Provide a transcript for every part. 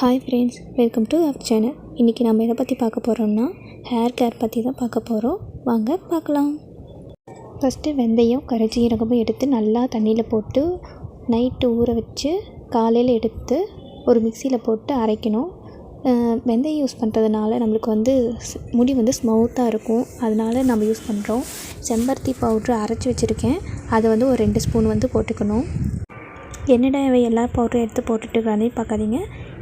Hi friends welcome to our channel இன்றைக்கி நம்ம எதை பற்றி பார்க்க போகிறோம்னா ஹேர் கேர் பற்றி தான் பார்க்க போகிறோம் வாங்க பார்க்கலாம். ஃபஸ்ட்டு வெந்தயம் கரைச்சீரகமும் எடுத்து நல்லா தண்ணியில் போட்டு நைட்டு ஊற வச்சு காலையில் எடுத்து ஒரு மிக்சியில் போட்டு அரைக்கணும். வெந்தயம் யூஸ் பண்ணுறதுனால நம்மளுக்கு வந்து முடி வந்து ஸ்மூத்தாக இருக்கும். அதனால நம்ம யூஸ் பண்ணுறோம் செம்பருத்தி பவுட்ரு அரைச்சி வச்சுருக்கேன். அதை வந்து ஒரு ரெண்டு ஸ்பூன் வந்து போட்டுக்கணும். என்னடா இவை எல்லா பவுடரும் எடுத்து போட்டுட்டு இருக்கிறானே பார்க்காதீங்க.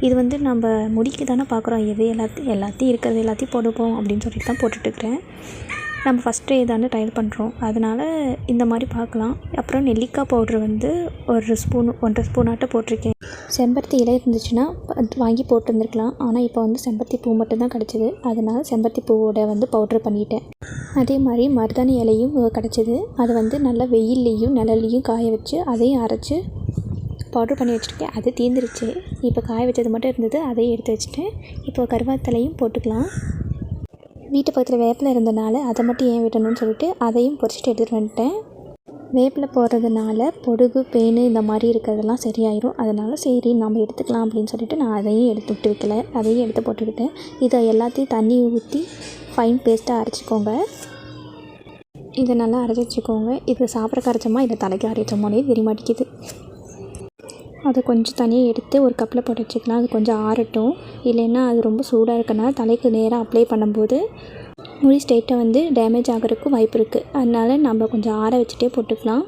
இது வந்து நம்ம முடிக்கு தானே பார்க்குறோம். எது எல்லாத்தையும் எல்லாத்தையும் இருக்கிறது எல்லாத்தையும் போட்டுப்போம் அப்படின்னு சொல்லிட்டு தான் போட்டுட்ருக்கிறேன் நம்ம ஃபஸ்ட்டு இதானே ட்ரையல் பண்ணுறோம் அதனால் இந்த மாதிரி பார்க்கலாம். அப்புறம் நெல்லிக்காய் பவுட்ரு வந்து ஒரு ஸ்பூன் ஒன்றரை ஸ்பூனாட்ட போட்டிருக்கேன். செம்பருத்தி இலை இருந்துச்சுன்னா வாங்கி போட்டு வந்திருக்கலாம். ஆனால் இப்போ வந்து செம்பருத்தி பூ மட்டும்தான் கிடச்சிது. அதனால் செம்பருத்தி பூவோட வந்து பவுட்ரு பண்ணிட்டேன். அதே மாதிரி மருதாணி இலையும் கிடச்சிது. அதை வந்து நல்லா வெயில்லையும் நிழல்லையும் காய வச்சு அதையும் அரைச்சி பவுட்ரு பண்ணி வச்சுருக்கேன். அது தீர்ந்துருச்சு இப்போ காய வச்சது மட்டும் இருந்தது. அதையும் எடுத்து வச்சுட்டேன். இப்போ கருவேப்பிலையும் போட்டுக்கலாம். வீட்டு பக்கத்தில் வேப்பில் இருந்தனால அதை மட்டும் ஏன் விடணும்னு சொல்லிட்டு அதையும் பொறிச்சிட்டு எடுத்துகிட்டு வந்துட்டேன். வேப்பில் போடுறதுனால பொடுகு பேனு இந்த மாதிரி இருக்கிறதெல்லாம் சரியாயிரும். அதனால் சரி நம்ம எடுத்துக்கலாம் அப்படின்னு சொல்லிட்டு நான் அதையும் எடுத்து விட்டு வைக்கல. அதையும் எடுத்து போட்டுக்கிட்டேன் இதை எல்லாத்தையும் தண்ணி ஊற்றி ஃபைன் பேஸ்ட்டாக அரைச்சிக்கோங்க. இதை நல்லா அரைச்சி வச்சுக்கோங்க. இது சாப்பிட்ற கரைச்சோமா இதை தலைக்கு அரைச்சோமானே தெரிய மாட்டேங்குது. அதை கொஞ்சம் தனியாக எடுத்து ஒரு கப்பில் போட்டு வச்சுக்கலாம் அது கொஞ்சம் ஆறட்டும். இல்லைன்னா அது ரொம்ப சூடாக இருக்கனால தலைக்கு நேராக அப்ளை பண்ணும்போது முடி ஸ்ட்ரெயிட்டாக வந்து டேமேஜ் ஆகிறதுக்கும் வாய்ப்பு இருக்குது அதனால் நம்ம கொஞ்சம் ஆற வச்சுட்டே போட்டுக்கலாம்.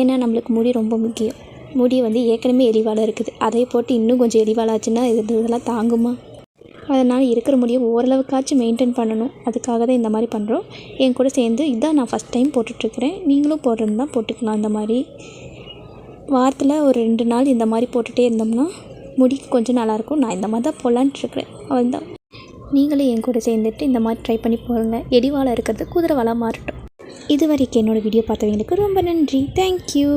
ஏன்னா நம்மளுக்கு முடி ரொம்ப முக்கியம். முடி வந்து ஏற்கனவே எரிவாலாக இருக்குது. அதை போட்டு இன்னும் கொஞ்சம் எரிவாலாச்சுன்னா இது இதெல்லாம் தாங்குமா? அதனால் இருக்கிற முடியை ஓரளவுக்காச்சும் மெயின்டைன் பண்ணணும். அதுக்காக தான் இந்த மாதிரி பண்ணுறோம் என் கூட சேர்ந்து இதான் நான் ஃபஸ்ட் டைம் போட்டுட்ருக்கிறேன் நீங்களும் போடுறது தான் போட்டுக்கலாம். அந்த மாதிரி வாரத்தில் ஒரு ரெண்டு நாள் இந்த மாதிரி போட்டுகிட்டே இருந்தோம்னா முடி கொஞ்சம் நல்லாயிருக்கும். நான் இந்த மாதிரி தான் போடலான்ட்டு இருக்கிறேன் அவ்வளோதான் நீங்களும் என் கூட சேர்ந்துட்டு இந்த மாதிரி ட்ரை பண்ணி பாருங்கள் எடிவாலை இருக்கிறது குதிரை வாலாக மாறட்டும். இது வரைக்கும் என்னோடய வீடியோ பார்த்தவங்களுக்கு ரொம்ப நன்றி. தேங்க்யூ